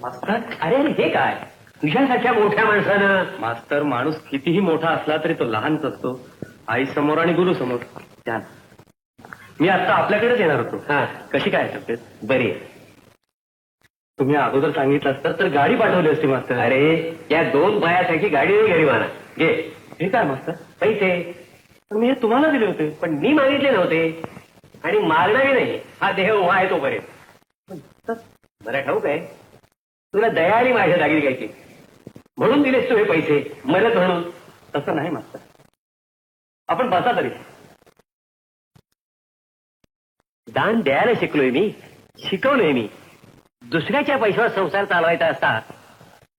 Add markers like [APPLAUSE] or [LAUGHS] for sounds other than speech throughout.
मास्तर अरे अरे हे काय? तुझ्यासारख्या मोठ्या माणसानं? मास्तर माणूस कितीही मोठा असला तरी तो लहानच असतो. आई समोर आणि गुरु समोर. छान. मी आता आपल्याकडेच येणार होतो. हा. कशी काय तब्येत? बरी तुम्ही अगोदर सांगितलं असतं तर गाडी पाठवली असती मास्तर. अरे या दोन बायासाठी गाडी नाही गरीबाना घे. हे काय मास्तर? पैसे. पण मी हे तुम्हाला दिले होते. पण मी मागितले नव्हते. आणि मागणारही नाही. हा देह उभा आहे तोपर्यंत. बरं ठाऊक आहे. तुला दयाली माझ्या दागिरी घ्यायची. म्हणून दिलेस तू हे पैसे. मरत म्हणून. तसं नाही मास्तर. आपण बसा तरी. दान द्यायला शिकलोय मी. शिकवलोय मी. दुसऱ्याच्या पैशावर संसार चालवायचा असता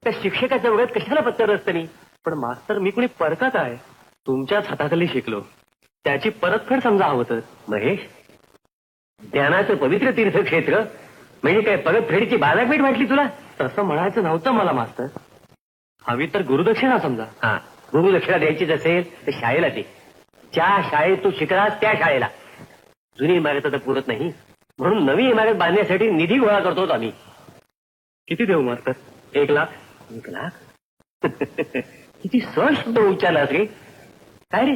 त्या शिक्षकाच्या वगैरे कशाला पत्तर असतं मी? पण मास्तर मी कुणी परकात आहे. तुमच्याच हाताखाली शिकलो. त्याची परतफेड समजा हवं तर. महेश ज्ञानाचं पवित्र तीर्थक्षेत्र म्हणजे काय परतफेडीची बाजारपेठ वाटली तुला? तसं म्हणायचं नव्हतं मला मास्तर. हवी तर गुरुदक्षिणा समजा. हा. गुरुदक्षिणा द्यायचीच असेल तर शाळेला दे. ज्या शाळेत तू शिकलास त्या शाळेला. जुनी इमारत तर पुरत नाही. म्हणून नवी इमारत बांधण्यासाठी निधी गोळा करतो आम्ही. किती देऊ मास्तर? एक लाख. एक लाख? [LAUGHS] किती सहज शब्द उच्चारलास रे. काय रे?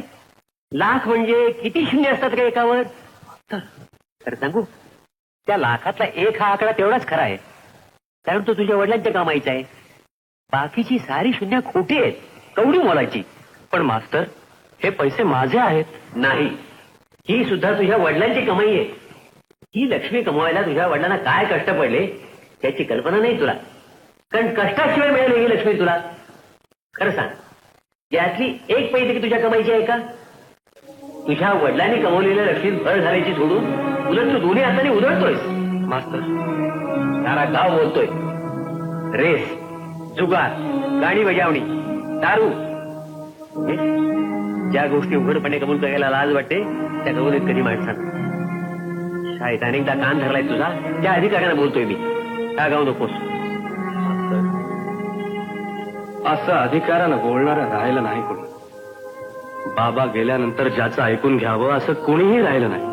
लाख म्हणजे किती शून्य असतात का एकावर? तर सांगू. त्या लाखातला एक हा आकडा तेवढाच खरा आहे. कारण तो तुझ्या वडिलांच्या कामाईचा आहे. बाकीची सारी शून्य खोटी आहेत. कवडी मोलाची. पण मास्तर हे पैसे माझे आहेत नाही. ही सुद्धा तुझ्या वडिलांची कमाई आहे. ही लक्ष्मी कमवायला तुझ्या वडिलांना काय कष्ट पडले त्याची कल्पना नाही तुला. कारण कष्टाशिवाय मिळाली ही लक्ष्मी तुला. खरं सांग यातली एक पैसे की तुझ्या कमाईची आहे का? तुझ्या वडिलांनी कमवलेल्या लक्ष्मीत भर झाल्याची सोडून उलट तू दोन्ही हाताने उधळतोयस. मास्तर. सारा गाव बोलतोय. रेस जुगार गाणी बजावणी दारू. हे? ज्या गोष्टी उघडपणे कबूल करायला लाज वाटते त्या कबूल कधी माणसात शाळेत अनेकदा कान धरलाय तुझा त्या अधिकाऱ्यांना बोलतोय मी. का गाव नकोस असं अधिकारानं बोलणारं राहिलं नाही कोणी. बाबा गेल्यानंतर ज्याचं ऐकून घ्यावं असं कोणीही राहिलं नाही.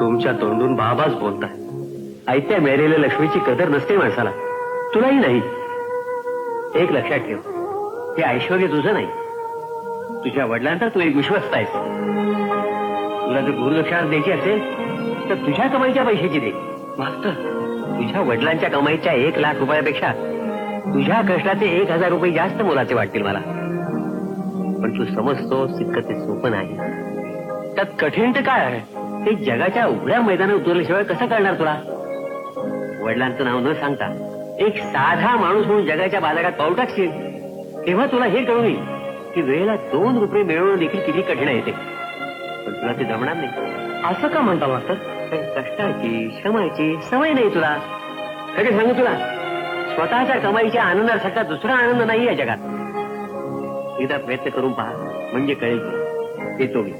तुमच्या तोंडून बाबाच बोलताय ऐत्या मिळालेल्या लक्ष्मीची कदर नसते माणसाला. तुलाही नाही. एक लक्षात ठेव. हे ऐश्वर तुझं नाही. तुझ्या वडिलांचा तू एक विश्वस्त आहेस. तुला जर गुरुदक्षिणा द्यायची असेल तर तुझ्या कमाईच्या पैशाची दे. मास्तर तुझ्या वडिलांच्या कमाईच्या एक लाख रुपयापेक्षा तुझ्या कष्टाचे एक हजार रुपये जास्त मोलाचे वाटतील मला. पण तू समजतो तितकं ते सोपं नाही. त्यात कठीण तर काय आहे? ते जगाच्या उघड्या मैदानात उतरल्याशिवाय कसं कळणार तुला? वडिलांचं नाव न सांगता एक साधा माणूस म्हणून जगाच्या बाजारात पाऊल टाकशील तेव्हा तुला हे कळून येईल की वेळेला दोन रुपये मिळवणं देखील किती कठीण आहे ते. पण तुला ते जमणार नाही. असं का म्हणता मास्तर? काही कष्टाची श्रमाची सवय नाही तुला. खरे सांगू तुला स्वतःच्या कमाईच्या आनंदासारखा दुसरा आनंद नाही या जगात. एकदा प्रयत्न करून पहा म्हणजे कळेल. येतो मी.